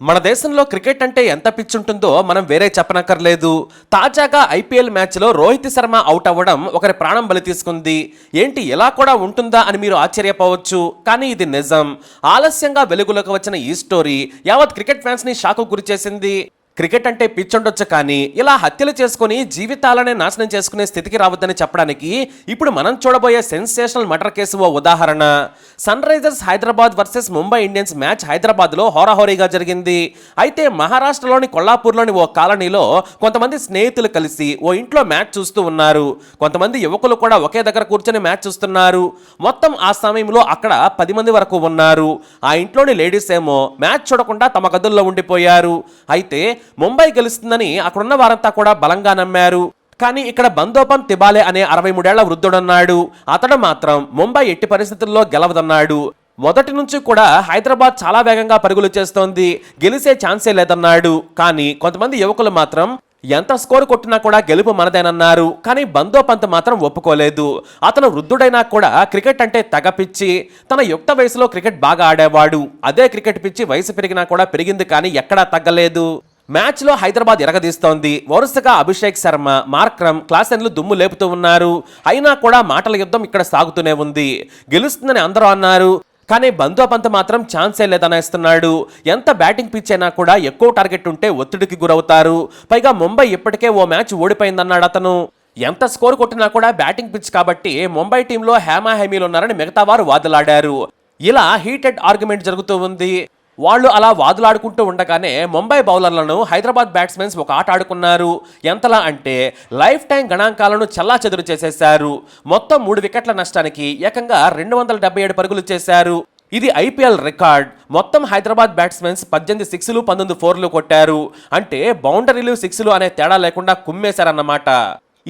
మన దేశంలో క్రికెట్ అంటే ఎంత పిచ్చుంటుందో మనం వేరే చెప్పనక్కర్లేదు. తాజాగా ఐపీఎల్ మ్యాచ్లో రోహిత్ శర్మ అవుట్ అవ్వడం ఒకరి ప్రాణం బలి తీసుకుంది. ఏంటి ఎలా కూడా ఉంటుందా అని మీరు ఆశ్చర్యపోవచ్చు. కానీ ఇది నిజం. ఆలస్యంగా వెలుగులోకి వచ్చిన ఈ స్టోరీ యావత్ క్రికెట్ ఫ్యాన్స్ని షాకు గురి చేసింది క్రికెట్ అంటే పిచ్చుండొచ్చు కానీ ఇలా హత్యలు చేసుకుని జీవితాలనే నాశనం చేసుకునే స్థితికి రావద్దని చెప్పడానికి ఇప్పుడు మనం చూడబోయే సెన్సేషనల్ మర్డర్ కేసు ఓ ఉదాహరణ. Sunrisers Hyderabad versus Mumbai Indians match హైదరాబాద్లో హోరాహోరీగా జరిగింది. అయితే మహారాష్ట్రలోని కొల్లాపూర్లోని ఓ కాలనీలో కొంతమంది స్నేహితులు కలిసి ఓ ఇంట్లో మ్యాచ్ చూస్తూ ఉన్నారు. కొంతమంది యువకులు కూడా ఒకే దగ్గర కూర్చొని మ్యాచ్ చూస్తున్నారు. మొత్తం ఆ సమయంలో అక్కడ పది మంది వరకు ఉన్నారు. ఆ ఇంట్లోని లేడీస్ ఏమో మ్యాచ్ చూడకుండా తమ గదుల్లో ఉండిపోయారు. అయితే ముంబై గెలుస్తుందని అక్కడున్న వారంతా కూడా బలంగా నమ్మారు. కానీ ఇక్కడ బందోపం తిబాలే అనే అరవై మూడేళ్ళ వృద్ధుడన్నాడు. అతడు మాత్రం ముంబై ఎట్టి పరిస్థితుల్లో గెలవదన్నాడు. మొదటి నుంచి కూడా హైదరాబాద్ చాలా వేగంగా పరుగులు చేస్తోంది. గెలిచే ఛాన్సే లేదన్నాడు. కానీ కొంతమంది యువకులు మాత్రం ఎంత స్కోర్ కొట్టినా కూడా గెలుపు మనదేనన్నారు. కానీ బందోపంత్ మాత్రం ఒప్పుకోలేదు. అతను వృద్ధుడైనా కూడా క్రికెట్ అంటే తెగ పిచ్చి. తన యుక్త వయసులో క్రికెట్ బాగా ఆడేవాడు. అదే క్రికెట్ పిచ్చి వయసు పెరిగినా కూడా పెరిగింది కానీ ఎక్కడా తగ్గలేదు. మ్యాచ్లో హైదరాబాద్ ఎరగదీస్తోంది. వరుసగా అభిషేక్ శర్మ మార్క్రమ్ క్లాసెన్లు దుమ్ము లేపుతూ ఉన్నారు. అయినా కూడా మాటల యుద్ధం ఇక్కడ సాగుతూనే ఉంది. గెలుస్తుందని అందరూ అన్నారు. కానీ బందోబంత్ మాత్రం ఛాన్సే లేదనేస్తున్నాడు. ఎంత బ్యాటింగ్ పిచ్ అయినా కూడా ఎక్కువ టార్గెట్ ఉంటే ఒత్తిడికి గురవుతారు. పైగా ముంబై ఇప్పటికే ఓ మ్యాచ్ ఓడిపోయిందన్నాడు అతను. ఎంత స్కోర్ కొట్టినా కూడా బ్యాటింగ్ పిచ్ కాబట్టి ముంబై టీంలో హేమా హెమీలు ఉన్నారని మిగతా వారు వాదులాడారు. ఇలా హీటెడ్ ఆర్గ్యుమెంట్ జరుగుతూ ఉంది. వాళ్ళు అలా వాదులాడుకుంటూ ఉండగానే ముంబై బౌలర్లను హైదరాబాద్ బ్యాట్స్మెన్స్ ఒక ఆట ఆడుకున్నారు. ఎంతలా అంటే లైఫ్ టైం గణాంకాలను చల్లా చెదురు చేసేశారు. మొత్తం మూడు వికెట్ల నష్టానికి ఏకంగా రెండు వందల డెబ్బై ఏడు పరుగులు చేశారు. ఇది ఐపీఎల్ రికార్డ్. మొత్తం హైదరాబాద్ బ్యాట్స్మెన్స్ పద్దెనిమిది సిక్స్లు పంతొమ్మిది ఫోర్లు కొట్టారు. అంటే బౌండరీలు సిక్స్లు అనే తేడా లేకుండా కుమ్మేశారన్నమాట.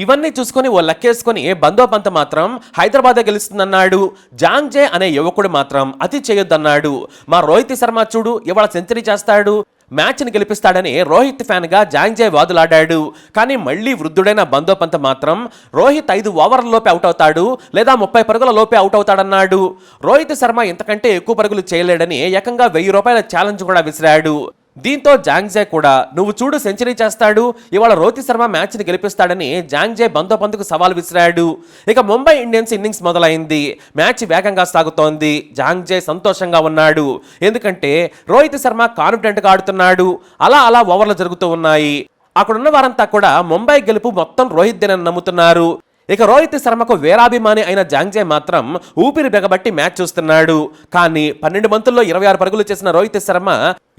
ఇవన్నీ చూసుకొని ఓ లెక్కేసుకొని బందోపంత మాత్రం హైదరాబాద్ గెలుస్తుందన్నాడు. జాంగ్జే అనే యువకుడు మాత్రం అతి చేయొద్దన్నాడు. మా రోహిత్ శర్మ చూడు ఇవాళ సెంచరీ చేస్తాడు. మ్యాచ్ని గెలిపిస్తాడని రోహిత్ ఫ్యాన్గా జాంగ్జే వాదులాడాడు. కానీ మళ్ళీ వృద్ధుడైన బందోపంత మాత్రం రోహిత్ ఐదు ఓవర్లలోపే అవుట్ అవుతాడు లేదా ముప్పై పరుగుల లోపే అవుట్ అవుతాడన్నాడు రోహిత్ శర్మ ఇంతకంటే ఎక్కువ పరుగులు చేయలేడని ఏకంగా వెయ్యి రూపాయల ఛాలెంజ్ కూడా విసిరాడు. దీంతో జాంగ్జే కూడా నువ్వు చూడు సెంచరీ చేస్తాడు ఇవాళ రోహిత్ శర్మ మ్యాచ్ని గెలిపిస్తాడని జాంగ్జే బంతోపంతుకు సవాల్ విసిరాడు. ఇక ముంబై ఇండియన్స్ ఇన్నింగ్స్ మొదలైంది. మ్యాచ్ వేగంగా సాగుతోంది. జాంగ్జే సంతోషంగా ఉన్నాడు. ఎందుకంటే రోహిత్ శర్మ కాన్ఫిడెంట్గా ఆడుతున్నాడు. అలా అలా ఓవర్లు జరుగుతూ ఉన్నాయి. అక్కడున్న వారంతా కూడా ముంబై గెలుపు మొత్తం రోహిత్ దేనని నమ్ముతున్నారు. ఇక రోహిత్ శర్మకు వేరాభిమాని అయిన జాంగ్జే మాత్రం ఊపిరి బెగబట్టి మ్యాచ్ చూస్తున్నాడు. కానీ పన్నెండు మంతుల్లో ఇరవై ఆరు పరుగులు చేసిన రోహిత్ శర్మ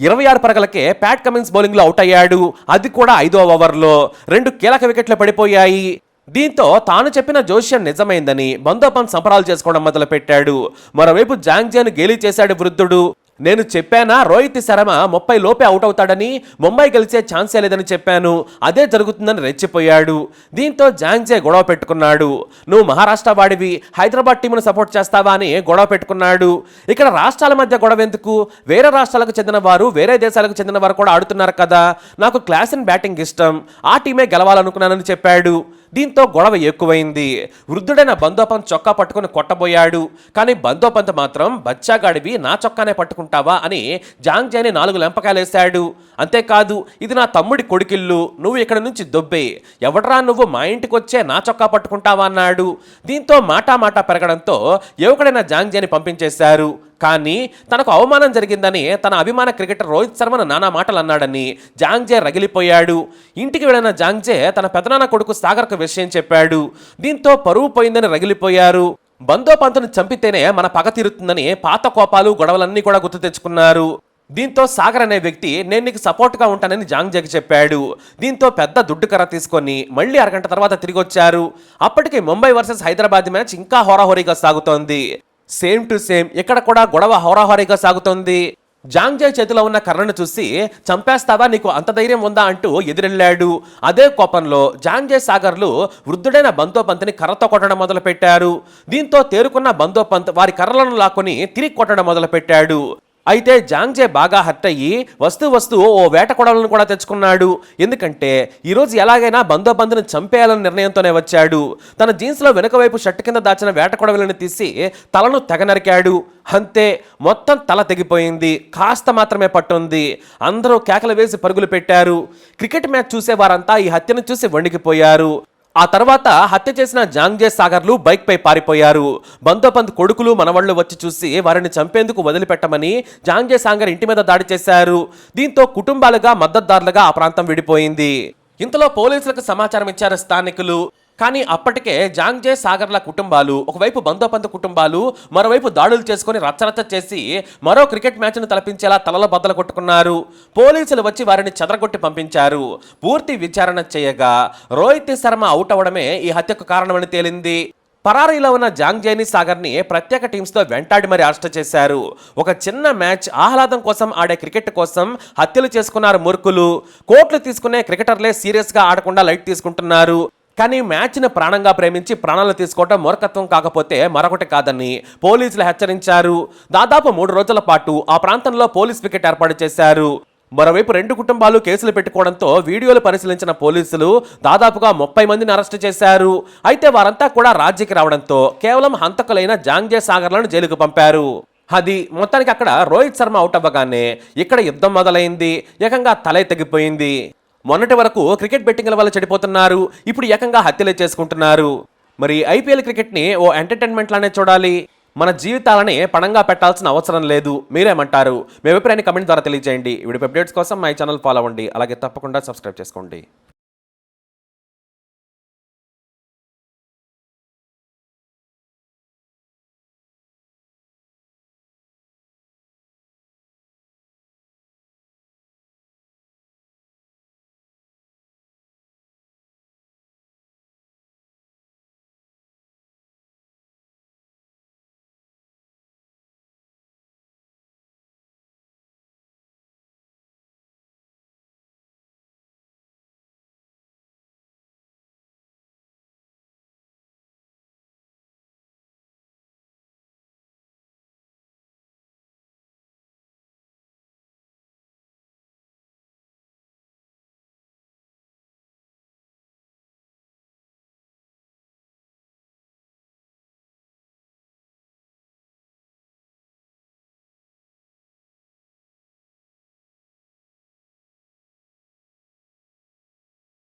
ఇరవై ఆరు పరుగులకే ప్యాట్ కమిన్స్ బౌలింగ్లో అవుట్ అయ్యాడు. అది కూడా ఐదో ఓవర్లో. రెండు కీలక వికెట్లు పడిపోయాయి. దీంతో తాను చెప్పిన జోష్యం నిజమైందని బందోపం సంబరాలు చేసుకోవడం మొదలుపెట్టాడు. మరోవైపు జాంగ్జేను గేలి చేశాడు వృద్ధుడు. నేను చెప్పానా రోహిత్ శర్మ ముప్పై లోపే అవుట్ అవుతాడని ముంబై గెలిచే ఛాన్సే లేదని చెప్పాను. అదే జరుగుతుందని రెచ్చిపోయాడు. దీంతో జాంగ్జే గొడవ పెట్టుకున్నాడు. నువ్వు మహారాష్ట్ర వాడివి హైదరాబాద్ టీంను సపోర్ట్ చేస్తావా అని గొడవ పెట్టుకున్నాడు. ఇక్కడ రాష్ట్రాల మధ్య గొడవ ఎందుకు? వేరే రాష్ట్రాలకు చెందిన వారు వేరే దేశాలకు చెందిన వారు కూడా ఆడుతున్నారు కదా. నాకు క్లాస్ అండ్ బ్యాటింగ్ ఇష్టం. ఆ టీమే గెలవాలనుకున్నానని చెప్పాడు. దీంతో గొడవ ఎక్కువైంది. వృద్ధుడైన బందోపంత్ చొక్కా పట్టుకుని కొట్టబోయాడు. కానీ బందోపంత్ మాత్రం బచ్చాగాడివి నా చొక్కానే పట్టుకుంటావా? అని జాంగ్జాని నాలుగు లెంపకాయలేశాడు అంతేకాదు ఇది నా తమ్ముడి కొడుకిల్లు. నువ్వు ఇక్కడ నుంచి దొబ్బే. ఎవడరా నువ్వు మా ఇంటికి వచ్చే నా చొక్కా పట్టుకుంటావా? అన్నాడు. దీంతో మాటా మాటా పెరగడంతో యువకుడైన జాంగ్జాని పంపించేశారు. కానీ తనకు అవమానం జరిగిందని తన అభిమాన క్రికెటర్ రోహిత్ శర్మను నానా మాటలు అన్నాడని జాంగ్జే రగిలిపోయాడు. ఇంటికి వెళ్ళిన జాంగ్జే తన పెదనాన్న కొడుకు సాగర్కు విషయం చెప్పాడు. దీంతో పరువు పోయిందని రగిలిపోయారు. బందోపంతును చంపితేనే మన పగ తీరుతుందని పాత కోపాలు గొడవలన్నీ కూడా గుర్తు తెచ్చుకున్నారు. దీంతో సాగర్ అనే వ్యక్తి నేను నీకు సపోర్ట్గా ఉంటానని జాంగ్జేకి చెప్పాడు. దీంతో పెద్ద దుడ్డు కర్ర తీసుకొని మళ్ళీ అరగంట తర్వాత తిరిగి వచ్చారు అప్పటికి ముంబై వర్సెస్ హైదరాబాద్ మ్యాచ్ ఇంకా హోరాహోరీగా సాగుతోంది. సేమ్ టు సేమ్ ఇక్కడ కూడా గొడవ హోరాహోరీగా సాగుతోంది. జాంగ్జాయ్ చేతిలో ఉన్న కర్రను చూసి చంపేస్తావా? నీకు అంత ధైర్యం ఉందా? అంటూ ఎదురెళ్ళాడు. అదే కోపంలో జాంగ్జాయ్ సాగర్లు వృద్ధుడైన బందోపంత్ని కర్రతో కొట్టడం మొదలుపెట్టారు. దీంతో తేరుకున్న బందోపంత్ వారి కర్రలను లాక్కొని తిరిగి కొట్టడం మొదలుపెట్టాడు. అయితే జాంగ్జే బాగా హర్ట్ అయ్యి వస్తూ వస్తూ ఓ వేట కొడవలను కూడా తెచ్చుకున్నాడు. ఎందుకంటే ఈరోజు ఎలాగైనా బందోబందుని చంపేయాలని నిర్ణయంతోనే వచ్చాడు. తన జీన్స్లో వెనుక వైపు షర్ట్ కింద దాచిన వేట కొడవలను తీసి తలను తెగ నరికాడు. అంతే మొత్తం తల తెగిపోయింది. కాస్త మాత్రమే పట్టుంది. అందరూ కేకలు వేసి పరుగులు పెట్టారు. క్రికెట్ మ్యాచ్ చూసే వారంతా ఈ హత్యను చూసి వణికిపోయారు. ఆ తర్వాత హత్య చేసిన జాంగ్జే సాగర్లు బైక్ పై పారిపోయారు. బందోబంద్ కొడుకులు మనవాళ్ళు వచ్చి చూసి వారిని చంపేందుకు వదిలిపెట్టమని జాంగ్జే సాగర్ ఇంటి మీద దాడి చేశారు. దీంతో కుటుంబాలుగా మద్దతుదారులుగా ఆ ప్రాంతం విడిపోయింది. ఇంతలో పోలీసులకు సమాచారం ఇచ్చారు స్థానికులు. కానీ అప్పటికే జాంగ్జే సాగర్ల కుటుంబాలు ఒకవైపు బందోబంద్ కుటుంబాలు మరోవైపు దాడులు చేసుకుని రచ్చరచ్చ చేసి మరో క్రికెట్ మ్యాచ్ను తలపించేలా తలలో బద్దలు కొట్టుకున్నారు. పోలీసులు వచ్చి వారిని చెదరగొట్టి పంపించారు. పూర్తి విచారణ చేయగా రోహిత్ శర్మ అవుట్ అవడమే ఈ హత్యకు కారణమని తేలింది. పరారీలో ఉన్న జాంగ్జేని సాగర్ని ప్రత్యేక టీమ్స్తో వెంటాడి మరి అరెస్ట్ చేశారు. ఒక చిన్న మ్యాచ్ ఆహ్లాదం కోసం ఆడే క్రికెట్ కోసం హత్యలు చేసుకున్నారు మురుకులు. కోట్లు తీసుకునే క్రికెటర్లే సీరియస్గా ఆడకుండా లైట్ తీసుకుంటున్నారు. కానీ మ్యాచ్ను ప్రాణంగా ప్రేమించి ప్రాణాలు తీసుకోవడం మూర్ఖత్వం కాకపోతే మరొకటి కాదని పోలీసులు హెచ్చరించారు. దాదాపు మూడు రోజుల పాటు ఆ ప్రాంతంలో పోలీస్ వికెట్ ఏర్పాటు చేశారు. మరోవైపు రెండు కుటుంబాలు కేసులు పెట్టుకోవడంతో వీడియోలు పరిశీలించిన పోలీసులు దాదాపుగా ముప్పై మందిని అరెస్టు చేశారు. అయితే వారంతా కూడా రాజ్యకి రావడంతో కేవలం హంతకులైన జాంగ్జే సాగర్లను జైలుకు పంపారు. అది మొత్తానికి అక్కడ రోహిత్ శర్మ అవుట్ అవ్వగానే ఇక్కడ యుద్ధం మొదలైంది. ఏకంగా తలై తెగిపోయింది మొన్నటి వరకు క్రికెట్ బెట్టింగ్ల వల్ల చెడిపోతున్నారు. ఇప్పుడు ఏకంగా హత్యలే చేసుకుంటున్నారు. మరి ఐపీఎల్ క్రికెట్ని ఓ ఎంటర్టైన్మెంట్ లానే చూడాలి. మన జీవితాలని పణంగా పెట్టాల్సిన అవసరం లేదు. మీరేమంటారు? మీ అభిప్రాయాన్ని కమెంట్ ద్వారా తెలియజేయండి. వీడియో అప్డేట్స్ కోసం మై ఛానల్ ఫాలో అవ్వండి. అలాగే తప్పకుండా సబ్స్క్రైబ్ చేసుకోండి.